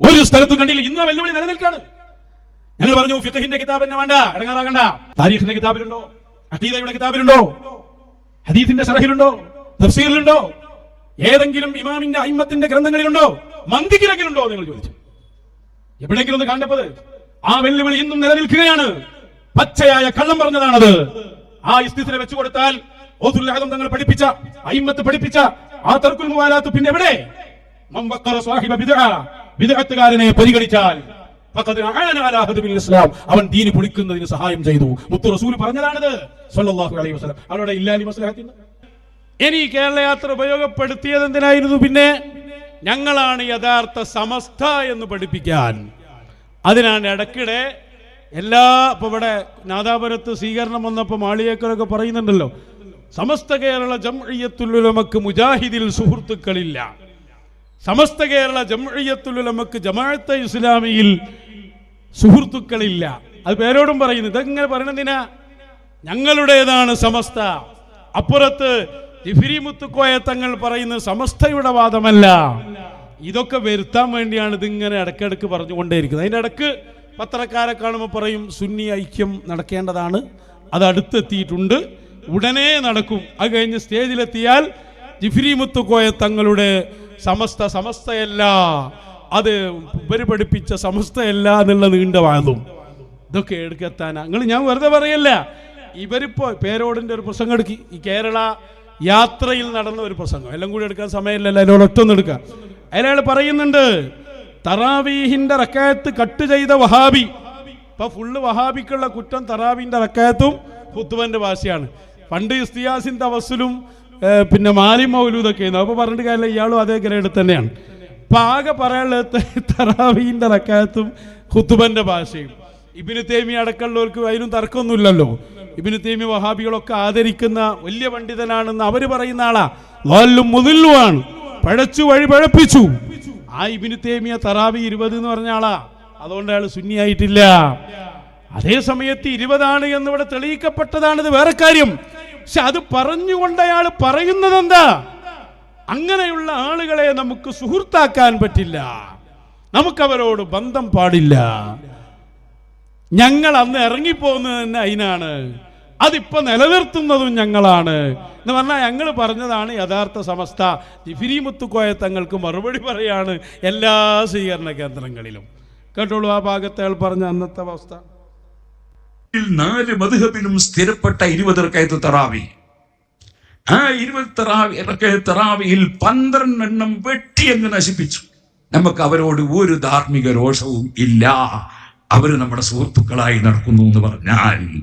ഒരു സ്ഥലത്തും കണ്ടില്ല. ഇന്ന് വെല്ലുവിളി നിലനിൽക്കാണ് ഞങ്ങൾ പറഞ്ഞു ഫിഖഹിന്റെ കിതാബ് തന്നെ വേണ്ട ഇടങ്ങാറാകണ്ട. താരീഖിന്റെ കിതാബിലുണ്ടോ? അതീതയുടെ കിതാബിലുണ്ടോ? ഹദീഫിന്റെ ഷറഹിലുണ്ടോ തഫ്സീറിലുണ്ടോ? ഏതെങ്കിലും ഇമാമിന്റെ അയിമത്തിന്റെ ഗ്രന്ഥങ്ങളിലുണ്ടോ? മന്ദിക്കിലെങ്കിലുണ്ടോ നിങ്ങൾ ചോദിച്ചു. എവിടെയെങ്കിലും ഒന്ന് കണ്ടപ്പോൾ ആ വെല്ലുവിളി ഇന്നും നിലനിൽക്കുകയാണ്. പച്ചയായ കള്ളം പറഞ്ഞതാണത്. ആ ഇസ്തിസിനെ വെച്ചു കൊടുത്താൽ ആദം തങ്ങൾ പഠിപ്പിച്ച അയിമത്ത് പഠിപ്പിച്ച ആ തർക്കുൽ മുവാലാത്ത് പിന്നെ എവിടെ? ബിദ്അത്തുകാരനെ പരിഗണിച്ചാൽ ഇസ്ലാം. അവൻ ദീന് പൊളിക്കുന്നതിന് സഹായം ചെയ്തു. മുത്തു റസൂൽ പറഞ്ഞതാണിത്. സല്ലല്ലാഹു അലൈഹി വസല്ലം. മസ്ലഹത്തിന് ഇനി കേരള യാത്ര ഉപയോഗപ്പെടുത്തിയത് എന്തിനായിരുന്നു പിന്നെ? ഞങ്ങളാണ് യഥാർത്ഥ സമസ്ത എന്ന് പഠിപ്പിക്കാൻ. അതിനാണ് ഇടയ്ക്കിടെ എല്ലാ ഇപ്പൊ ഇവിടെ നാദാപുരത്ത് സ്വീകരണം വന്നപ്പോൾ മാളിയേക്കറൊക്കെ പറയുന്നുണ്ടല്ലോ. സമസ്ത കേരള ജംഇയ്യത്തുലുലമക്ക് മുജാഹിദിൽ സുഹൃത്തുക്കളില്ല. സമസ്ത കേരള ജംഇയ്യത്തുലുലമക്ക് ജമാഅത്തെ ഇസ്ലാമിയിൽ സുഹൃത്തുക്കളില്ല. അത് പേരോടും പറയുന്നു. ഇതെങ്ങനെ പറയണതിനാ? ഞങ്ങളുടേതാണ് സമസ്ത. അപ്പുറത്ത് ജിഫിരി മുത്തുക്കോയ തങ്ങൾ പറയുന്ന സമസ്തയുടെ വാദമല്ല. ഇതൊക്കെ വരുത്താൻ വേണ്ടിയാണ് ഇതിങ്ങനെ ഇടയ്ക്കിടയ്ക്ക് പറഞ്ഞുകൊണ്ടേയിരിക്കുന്നത്. അതിന്റെ ഇടയ്ക്ക് പത്രക്കാരെ കാണുമ്പോൾ പറയും സുന്നി ഐക്യം നടക്കേണ്ടതാണ്. അത് അടുത്തെത്തിയിട്ടുണ്ട്. ഉടനെ നടക്കും. അത് കഴിഞ്ഞ് സ്റ്റേജിലെത്തിയാൽ ജിഫിരി മുത്തുക്കോയ തങ്ങളുടെ സമസ്ത സമസ്തയല്ല. അത് ഉപരിപഠിപ്പിച്ച സമസ്തയല്ല എന്നുള്ള നീണ്ട വാദവും ഇതൊക്കെ എടുക്കെത്താനാ. നിങ്ങൾ ഞാൻ വെറുതെ പറയല്ല. ഇവരിപ്പോ പേരോടിന്റെ ഒരു പ്രസംഗം എടുക്കി. ഈ കേരള യാത്രയിൽ നടന്ന ഒരു പ്രസംഗം. എല്ലാം കൂടി എടുക്കാൻ സമയമില്ലല്ലോ. അതിനോട് ഒറ്റൊന്നും എടുക്കാം. അയാൾ പറയുന്നുണ്ട് തറാവീഹിന്റെ റക്കായത്ത് കട്ട് ചെയ്ത വഹാബി. ഇപ്പൊ ഫുള്ള് വഹാബിക്കുള്ള കുറ്റം തറാവീന്റെ റക്കായത്തും ഹുത്തുവന്റെ ഭാഷയാണ്. പണ്ട് ഇസ്തിയാസിൻ തവസ്സിലും പിന്നെ മാലി മൗലൂദൊക്കെ ആയിരുന്നു. അപ്പോൾ പറഞ്ഞിട്ട് കാര്യമില്ല ഇയാളും അതേ ഗ്രേഡ് തന്നെയാണ്. അപ്പൊ ആകെ പറയാനുള്ളത് തറാവീന്റെ അക്കാലത്തും ഹുത്തുബന്റെ ഭാഷയും. ഇബിന് തേമി അടക്കമുള്ളവർക്ക് അതിനും തർക്കമൊന്നുമില്ലല്ലോ. ഇബിന് തേമി വഹാബികളൊക്കെ ആദരിക്കുന്ന വലിയ പണ്ഡിതനാണെന്ന് അവർ പറയുന്ന ആളാ. വാലും മുതില്ലുവാണ് പഴച്ചു വഴി പഴപ്പിച്ചു. ആ ഇബിന് തേമിയ തറാവി ഇരുപത് എന്ന് പറഞ്ഞ ആളാ. അതുകൊണ്ട് അയാൾ സുന്നിയായിട്ടില്ല. അതേ സമയത്ത് ഇരുപതാണ് എന്നിവിടെ തെളിയിക്കപ്പെട്ടതാണിത് വേറെ കാര്യം. പക്ഷെ അത് പറഞ്ഞുകൊണ്ട് അയാൾ പറയുന്നത് എന്താ അങ്ങനെയുള്ള ആളുകളെ നമുക്ക് സുഹൃത്താക്കാൻ പറ്റില്ല. നമുക്കവരോട് ബന്ധം പാടില്ല. ഞങ്ങൾ അന്ന് ഇറങ്ങിപ്പോകുന്നത് തന്നെ അതിനാണ് അതിപ്പോ നിലനിർത്തുന്നതും ഞങ്ങളാണ്. എന്ന് പറഞ്ഞാൽ ഞങ്ങൾ പറഞ്ഞതാണ് യഥാർത്ഥ സമസ്ത. ജിഫിരി മുത്തുക്കോയ തങ്ങൾക്ക് മറുപടി പറയാണ് എല്ലാ സ്വീകരണ കേന്ദ്രങ്ങളിലും. കേട്ടോളൂ ആ ഭാഗത്തെ പറഞ്ഞ അന്നത്തെ അവസ്ഥ. നാല് മധുഹബിലും സ്ഥിരപ്പെട്ട ഇരുപത് റക്കയത്ത് തറാവി. ആ ഇരുപത് തറാവി തറാവിയിൽ പന്ത്രണ്ടെണ്ണം വെട്ടി അങ്ങ് നശിപ്പിച്ചു. നമുക്ക് അവരോട് ഒരു ധാർമ്മിക രോഷവും ഇല്ല. അവർ നമ്മുടെ സുഹൃത്തുക്കളായി നടക്കുന്നു എന്ന് പറഞ്ഞാൽ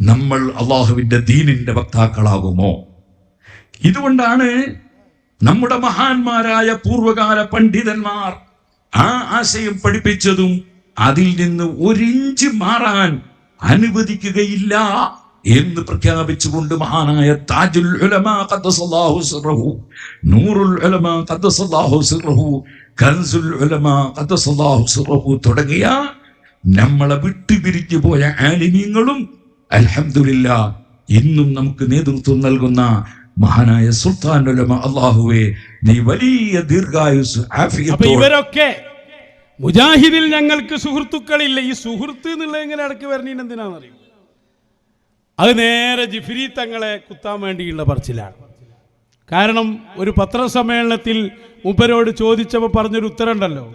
നമ്മൾ അള്ളാഹുവിന്റെ ദീനിന്റെ വക്താക്കളാകുമോ? ഇതുകൊണ്ടാണ് നമ്മുടെ മഹാന്മാരായ പൂർവകാല പണ്ഡിതന്മാർ ആ ആശയം പഠിപ്പിച്ചതും അതിൽ നിന്ന് ഒരിഞ്ച് മാറാൻ അനുവദിക്കുകയില്ല എന്ന് പ്രഖ്യാപിച്ചുകൊണ്ട് മഹാനായ താജുൽ നൂറുൽ കൻസുൽ തുടങ്ങിയ നമ്മളെ വിട്ടുപിരിഞ്ഞു പോയ ആലിമീങ്ങളും അലഹമില്ല ഇന്നും നമുക്ക് നേതൃത്വം നൽകുന്ന മഹാനായ സുൽത്താൻ ഉലമ അള്ളാഹുവെ നീ വലിയ ദീർഘായുസ് ഇവരൊക്കെ മുജാഹിദിൽ ഞങ്ങൾക്ക് സുഹൃത്തുക്കളില്ല. ഈ സുഹൃത്ത് എന്നുള്ളത് എങ്ങനെ ഇടയ്ക്ക് വരണീൻ എന്തിനാണെന്നറിയും? അത് നേരെ ജിഫിരി തങ്ങളെ കുത്താൻ വേണ്ടിയുള്ള പറച്ചിലാണ്. കാരണം ഒരു പത്രസമ്മേളനത്തിൽ മുപ്പരോട് ചോദിച്ചപ്പോൾ പറഞ്ഞൊരു ഉത്തരമുണ്ടല്ലോ.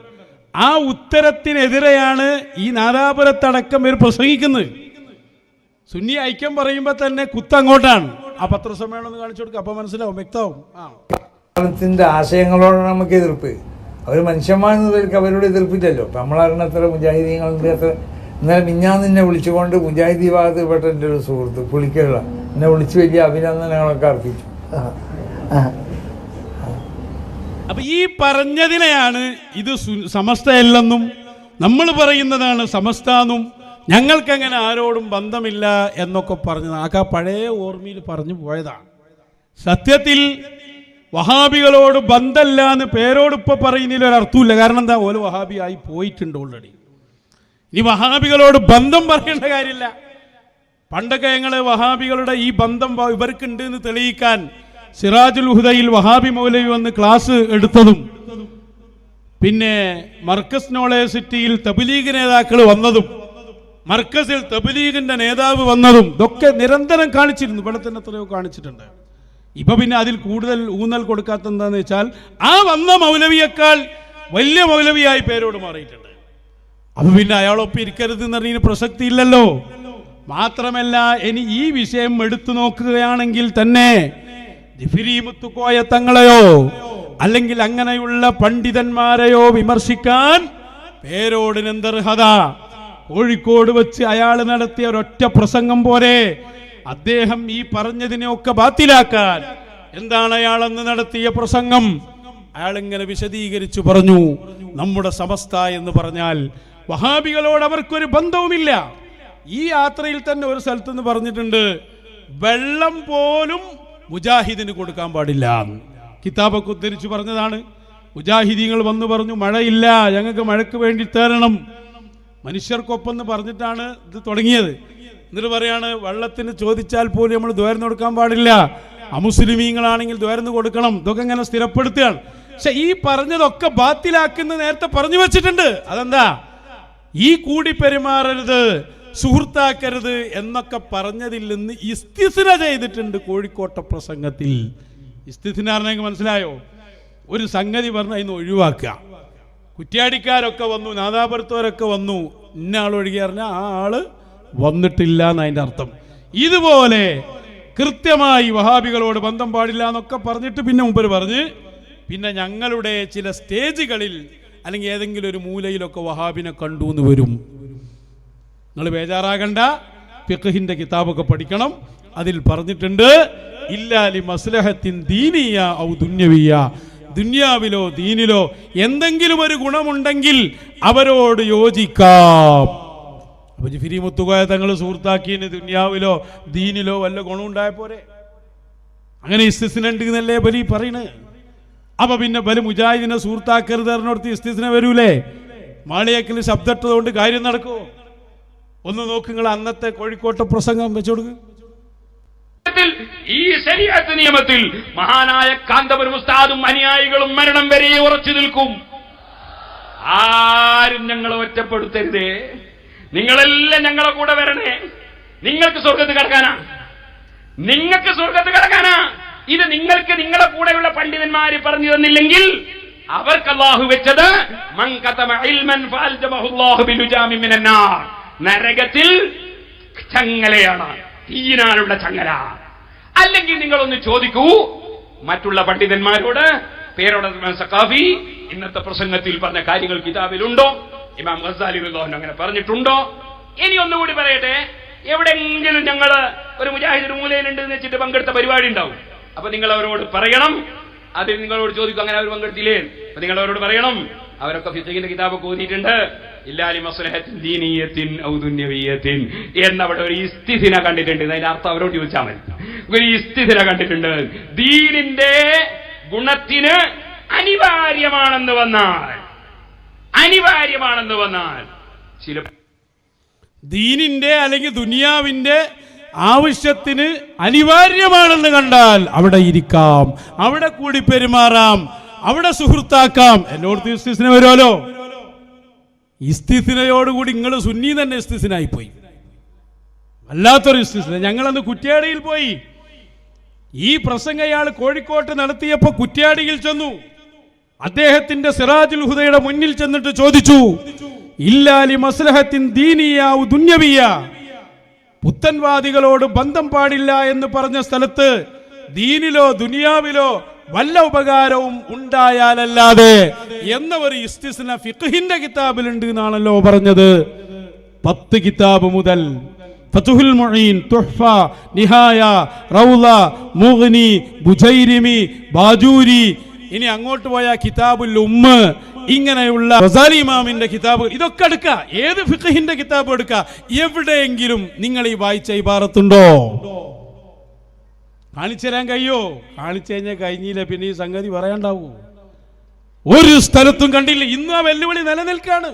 ആ ഉത്തരത്തിനെതിരെയാണ് ഈ നാദാപുരത്തടക്കം ഇവർ പ്രസംഗിക്കുന്നത്. സുന്നി ഐക്യം പറയുമ്പോൾ തന്നെ കുത്തങ്ങോട്ടാണ് ആ പത്രസമ്മേളനം ഒന്ന് കാണിച്ചു കൊടുക്കുക അപ്പം മനസ്സിലാവും വ്യക്തമാവും. ആ. ആശയങ്ങളോടാണ് നമുക്ക് എതിർപ്പ്. അവർ മനുഷ്യന്മാരെന്ന പേർക്ക് അവരോട് എതിർപ്പില്ലല്ലോ. ഇപ്പം നമ്മളറിഞ്ഞ എത്ര മുജാഹിദീങ്ങളുണ്ട് എത്ര ഇന്നലെ മിഞ്ഞാന്ന് എന്നെ വിളിച്ചുകൊണ്ട് മുജാഹിദി ഭാഗത്തിൽപ്പെട്ട എന്റെ ഒരു സുഹൃത്ത് പുളിക്കുള്ള എന്നെ വിളിച്ച് വലിയ അഭിനന്ദനങ്ങളൊക്കെ അർപ്പിച്ചു. അപ്പൊ ഈ പറഞ്ഞതിനെയാണ് ഇത് സമസ്തയല്ലെന്നും നമ്മൾ പറയുന്നതാണ് സമസ്ത എന്നും ഞങ്ങൾക്കങ്ങനെ ആരോടും ബന്ധമില്ല എന്നൊക്കെ പറഞ്ഞത് ആകെ പഴയ ഓർമ്മയിൽ പറഞ്ഞു പോയതാണ്. സത്യത്തിൽ വഹാബികളോട് ബന്ധമില്ല എന്ന് പേരോട് ഇപ്പൊ പറയുന്നതിൽ ഒരു അർത്ഥമില്ല കാരണം എന്താ? ഓൽ വഹാബി ആയി പോയിട്ടുണ്ട് ഓൾറെഡി ഇനി വഹാബികളോട് ബന്ധം പറയേണ്ട കാര്യമില്ല. പണ്ടൊക്കെ ഞങ്ങൾ വഹാബികളുടെ ഈ ബന്ധം ഇവർക്കുണ്ട് എന്ന് തെളിയിക്കാൻ സിറാജുൽ ഹുദയിൽ വഹാബി മൗലവി വന്ന് ക്ലാസ് എടുത്തതും പിന്നെ മർക്കസ് നോളേജ് സിറ്റിയിൽ തബലീഗ് നേതാക്കൾ വന്നതും മർക്കസിൽ തബലീഗിന്റെ നേതാവ് വന്നതും ഇതൊക്കെ നിരന്തരം കാണിച്ചിരുന്നു. ഇവിടെ എത്രയോ കാണിച്ചിട്ടുണ്ട്. ഇപ്പൊ പിന്നെ അതിൽ കൂടുതൽ ഊന്നൽ കൊടുക്കാത്ത എന്താന്ന് വെച്ചാൽ ആ വന്ന മൗലവിയേക്കാൾ വലിയ മൗലവിയായി പേരോട് മാറിയിട്ടുണ്ട്. അപ്പൊ പിന്നെ അയാളൊപ്പം ഇരിക്കരുത് എന്ന് പറഞ്ഞതിന് പ്രസക്തി ഇല്ലല്ലോ മാത്രമല്ല ഇനി ഈ വിഷയം എടുത്തു നോക്കുകയാണെങ്കിൽ തന്നെ ദിഫിരിമുത്തുക്കോയ തങ്ങളെയോ അല്ലെങ്കിൽ അങ്ങനെയുള്ള പണ്ഡിതന്മാരെയോ വിമർശിക്കാൻ പേരോടിനെന്തർഹത കോഴിക്കോട് വെച്ച് അയാൾ നടത്തിയ ഒരൊറ്റ പ്രസംഗം പോലെ അദ്ദേഹം ഈ പറഞ്ഞതിനെയൊക്കെ ബാത്തിലാക്കാൻ എന്താണ് അയാൾ അന്ന് നടത്തിയ പ്രസംഗം? അയാൾ ഇങ്ങനെ വിശദീകരിച്ചു പറഞ്ഞു നമ്മുടെ സമസ്ത എന്ന് പറഞ്ഞാൽ വഹാബികളോട് അവർക്കൊരു ബന്ധവുമില്ല. ഈ യാത്രയിൽ തന്നെ ഒരു സ്ഥലത്തുനിന്ന് പറഞ്ഞിട്ടുണ്ട് വെള്ളം പോലും മുജാഹിദിന് കൊടുക്കാൻ പാടില്ല. കിതാബൊക്കെ ഉദ്ധരിച്ചു പറഞ്ഞതാണ്. മുജാഹിദീങ്ങൾ വന്നു പറഞ്ഞു മഴയില്ല ഞങ്ങൾക്ക് മഴയ്ക്ക് വേണ്ടി തരണം മനുഷ്യർക്കൊപ്പം എന്ന് പറഞ്ഞിട്ടാണ് ഇത് തുടങ്ങിയത്. എന്നിട്ട് പറയാണ് വെള്ളത്തിന് ചോദിച്ചാൽ പോലും നമ്മൾ ദ്വാരന്ന് കൊടുക്കാൻ പാടില്ല. അമുസ്ലിമീങ്ങളാണെങ്കിൽ ദ്വാരന്ന് കൊടുക്കണം. ഇതൊക്കെ ഇങ്ങനെ സ്ഥിരപ്പെടുത്തുകയാണ്. പക്ഷെ ഈ പറഞ്ഞതൊക്കെ ബാത്തിലാക്കുന്ന നേരത്തെ പറഞ്ഞു വെച്ചിട്ടുണ്ട്. അതെന്താ? ഈ കൂടി പെരുമാറരുത് സുഹൃത്താക്കരുത് എന്നൊക്കെ പറഞ്ഞതിൽ നിന്ന് ഇസ്തിസിന ചെയ്തിട്ടുണ്ട് കോഴിക്കോട്ടെ പ്രസംഗത്തിൽ. ഇസ്തിസിന പറഞ്ഞെങ്കിൽ മനസ്സിലായോ? ഒരു സംഗതി പറഞ്ഞ അതിന് ഒഴിവാക്കുക. കുറ്റ്യാടിക്കാരൊക്കെ വന്നു നാദാപുരത്തോരൊക്കെ വന്നു. ഇന്ന ആൾ ഒഴുകിയറിഞ്ഞാൽ ആ ആൾ വന്നിട്ടില്ല എന്നതിന്റെ അർത്ഥം. ഇതുപോലെ കൃത്യമായി വഹാബികളോട് ബന്ധം പാടില്ല എന്നൊക്കെ പറഞ്ഞിട്ട് പിന്നെ മുമ്പ് പറഞ്ഞ് പിന്നെ ഞങ്ങളുടെ ചില സ്റ്റേജുകളിൽ അല്ലെങ്കിൽ ഏതെങ്കിലും ഒരു മൂലയിലൊക്കെ വഹാബിനെ കണ്ടു എന്ന് വരും. നിങ്ങൾ ബേജാറാകണ്ട. ഫിഖഹിന്റെ കിതാബൊക്കെ പഠിക്കണം. അതിൽ പറഞ്ഞിട്ടുണ്ട് ഇല്ലാലി മസ്ലഹത്തിൻ ദീനിയ ഔ ദുന്യവിയ ദുന്യാവിലോ ദീനിലോ എന്തെങ്കിലും ഒരു ഗുണമുണ്ടെങ്കിൽ അവരോട് യോജിക്കാം. അപ്പൊ ജിഫിരി മുത്തുകോയ തങ്ങൾ സുഹൃത്താക്കിയതിന് ദുന്യാവിലോ ദീനിലോ വല്ല ഗുണമുണ്ടായ പോരെ? അങ്ങനെ ഇസ്തിസ്നുണ്ട് എന്നല്ലേ ബലി പറയണ്? അപ്പൊ പിന്നെ ബലി മുജാഹിദിനെ സുഹൃത്താക്കരുത് അറിഞ്ഞോടത്ത് ഇസ്തിസിനെ വരൂലേ? മാളിയേക്കൽ ശബ്ദട്ടതുകൊണ്ട് കാര്യം നടക്കുമോ ഒന്ന് നോക്കുങ്ങൾ അന്നത്തെ കോഴിക്കോട്ടെ പ്രസംഗം വെച്ചോടുക ഈ നിയമത്തിൽ മഹാനായ കാന്തപുരം ഉസ്താദും അനുയായികളും മരണം വരെ ഉറച്ചു നിൽക്കും. ആരും ഞങ്ങളെ ഒറ്റപ്പെടുത്തരുതേ. നിങ്ങളെല്ലാം ഞങ്ങളെ കൂടെ വരണേ. നിങ്ങൾക്ക് സ്വർഗത്ത് കിടക്കാനാ. നിങ്ങൾക്ക് സ്വർഗത്ത് കിടക്കാനാ. ഇത് നിങ്ങൾക്ക് നിങ്ങളെ കൂടെയുള്ള പണ്ഡിതന്മാര് പറഞ്ഞു തന്നില്ലെങ്കിൽ അവർക്ക് അള്ളാഹു വെച്ചത് നരകത്തിൽ ചങ്ങലയാണ്. തീനാലുള്ള ചങ്ങല. അല്ലെങ്കിൽ നിങ്ങളൊന്ന് ചോദിക്കൂ. മറ്റുള്ള പണ്ഡിതന്മാരോട് പേരോട് സഖാഫി ഇന്നത്തെ പ്രസംഗത്തിൽ പറഞ്ഞ കാര്യങ്ങൾ കിതാബിലുണ്ടോ? ഇമാം ഗസാലി റളിയല്ലാഹു അങ്ങനെ പറഞ്ഞിട്ടുണ്ടോ? ഇനി ഒന്നുകൂടി പറയട്ടെ. എവിടെങ്കിലും ഞങ്ങൾ ഒരു മുജാഹിദ് മൂലയിലുണ്ട് എന്ന് വെച്ചിട്ട് പങ്കെടുത്ത പരിപാടി ഉണ്ടാവും. അപ്പൊ നിങ്ങൾ അവരോട് പറയണം. അതിൽ നിങ്ങളോട് ചോദിക്കും അങ്ങനെ അവർ പങ്കെടുത്തില്ലേ? അപ്പൊ നിങ്ങൾ അവരോട് പറയണം. അവരൊക്കെ ഫിസിക്കിന്റെ കിതാബ് ഓതിയിട്ടുണ്ട്. ഇല്ലാലി ദീനീയത്തിൻ ഔദുന്യവീയത്തിൻ ദുന്യവീയത്തിൻ എന്നവിടെ ഒരു ഇസ്തിഥിന കണ്ടിട്ടുണ്ട്. അതിന്റെ അർത്ഥം അവരോട് ചോദിച്ചാൽ മതി. ഒരു ഇസ്തിഥിന കണ്ടിട്ടുണ്ട്. ദീനിന്റെ ഗുണത്തിന് അനിവാര്യമാണെന്ന് വന്നാൽ അനിവാര്യമാണെന്ന് വന്നാൽ ചില ദീനിന്റെ അല്ലെങ്കിൽ ദുനിയാവിന്റെ ആവശ്യത്തിന് അനിവാര്യമാണെന്ന് കണ്ടാൽ അവിടെ ഇരിക്കാം അവിടെ കൂടി പെരുമാറാം അവിടെ സുഹൃത്താക്കാം. എന്നോട് ഇസ്തിസിനെ വരുമല്ലോ? ഇസ്തിസിനയോടുകൂടി നിങ്ങൾ സുന്നി തന്നെ ഇസ്തിസിനായി പോയി വല്ലാത്തൊരു ഇസ്തിസിന. ഞങ്ങളന്ന് കുറ്റ്യാടിയിൽ പോയി. ഈ പ്രസംഗം അയാൾ കോഴിക്കോട്ട് നടത്തിയപ്പോ കുറ്റ്യാടിയിൽ ചെന്നു. അദ്ദേഹത്തിന്റെ സിറാജുൽ ഹുദയുടെ മുന്നിൽ ചെന്നിട്ട് ചോദിച്ചു ഇല്ലാലി മസ്ലഹത്തിൻ ദീനിയാവു ദുന്യവിയ? പുത്തൻവാദികളോട് ബന്ധം പാടില്ല എന്ന് പറഞ്ഞ സ്ഥലത്ത് ദീനിലോ ദുനിയാവിലോ വല്ല ഉപകാരവും ഉണ്ടായാലല്ലാതെ എന്ന ഒരു ഇസ്തിസ്ന ഫിഖഹിന്റെ കിതാബിലുണ്ട് എന്നാണല്ലോ പറഞ്ഞത്. പത്ത് കിതാബ് മുതൽ ഫതുഹുൽ മുഈൻ തുഹ്ഫ നിഹായ റൗള മുഗ്നി ബുജൈരിമി ബാജൂരി ഇനി അങ്ങോട്ട് പോയ കിതാബുൽ ഉമ്മ ഇങ്ങനെയുള്ള റസാലി ഇമാമിന്റെ കിതാബ് ഇതൊക്കെ എടുക്കുക ഏത് ഫിഖഹിന്റെ കിതാബ് എടുക്കുക എവിടെയെങ്കിലും നിങ്ങൾ ഈ വായിച്ച ഇബാറത്തുണ്ടോ? കാണിച്ചു തരാൻ കഴിയോ? കാണിച്ചു കഴിഞ്ഞാൽ കഴിഞ്ഞില്ല പിന്നെ ഈ സംഗതി പറയാണ്ടാവൂ. ഒരു സ്ഥലത്തും കണ്ടില്ല. ഇന്ന് ആ വെല്ലുവിളി നിലനിൽക്കാണ്.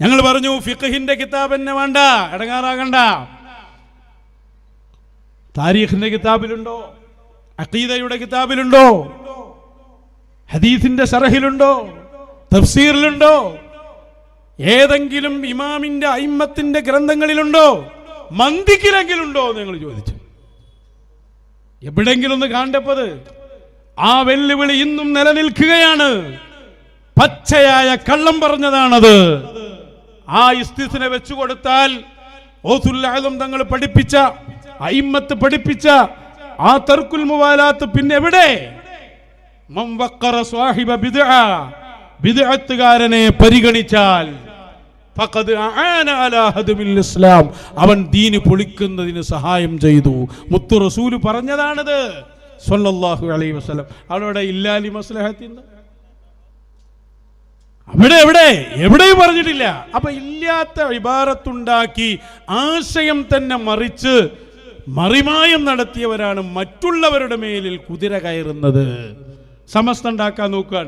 ഞങ്ങൾ പറഞ്ഞു ഫിഖഹിന്റെ കിതാബ് എന്നെ വേണ്ട ഇടങ്ങാറാകണ്ട. താരീഖിന്റെ കിതാബിലുണ്ടോ? അഖീദയുടെ കിതാബിലുണ്ടോ? ഹദീസിന്റെ ഷറഹിലുണ്ടോ തഫ്സീറിലുണ്ടോ? ഏതെങ്കിലും ഇമാമിന്റെ അയിമ്മത്തിന്റെ ഗ്രന്ഥങ്ങളിലുണ്ടോ? മന്ദിക്കിലെങ്കിലുണ്ടോ എന്ന് ഞങ്ങൾ ചോദിച്ചു. എവിടെങ്കിലും ഒന്ന് കാണ്ടപ്പത് ആ വെല്ലുവിളി ഇന്നും നിലനിൽക്കുകയാണ്. പച്ചയായ കള്ളം പറഞ്ഞതാണത്. ആ ഇസ്തിസിനെ വെച്ചു കൊടുത്താൽ ഓസുല്ലാലും തങ്ങൾ പഠിപ്പിച്ച അയിമ്മത്ത് പഠിപ്പിച്ച ആ തർക്കുൽ മുവാലാത്ത് പിന്നെ എവിടെ ബിദ്അ ബിദ്അത്തുകാരനെ പരിഗണിച്ചാൽ അലാ ഇസ്ലാം. അവൻ ദീന് പൊളിക്കുന്നതിന് സഹായം ചെയ്തു. മുത്തു റസൂൽ പറഞ്ഞതാണത്. സ്വല്ലല്ലാഹു അലൈഹി വസല്ലം. അവിടെ ഇല്ലാലി മസ്ലഹത്തിന് അവിടെ എവിടെ? എവിടെയും പറഞ്ഞിട്ടില്ല. അപ്പൊ ഇല്ലാത്ത ഇബാറത്തുണ്ടാക്കി ആശയം തന്നെ മറിച്ച് മറിമായം നടത്തിയവരാണ് മറ്റുള്ളവരുടെ മേലിൽ കുതിര കയറുന്നത്. സമസ്ത ഉണ്ടാക്കാൻ നോക്കാൻ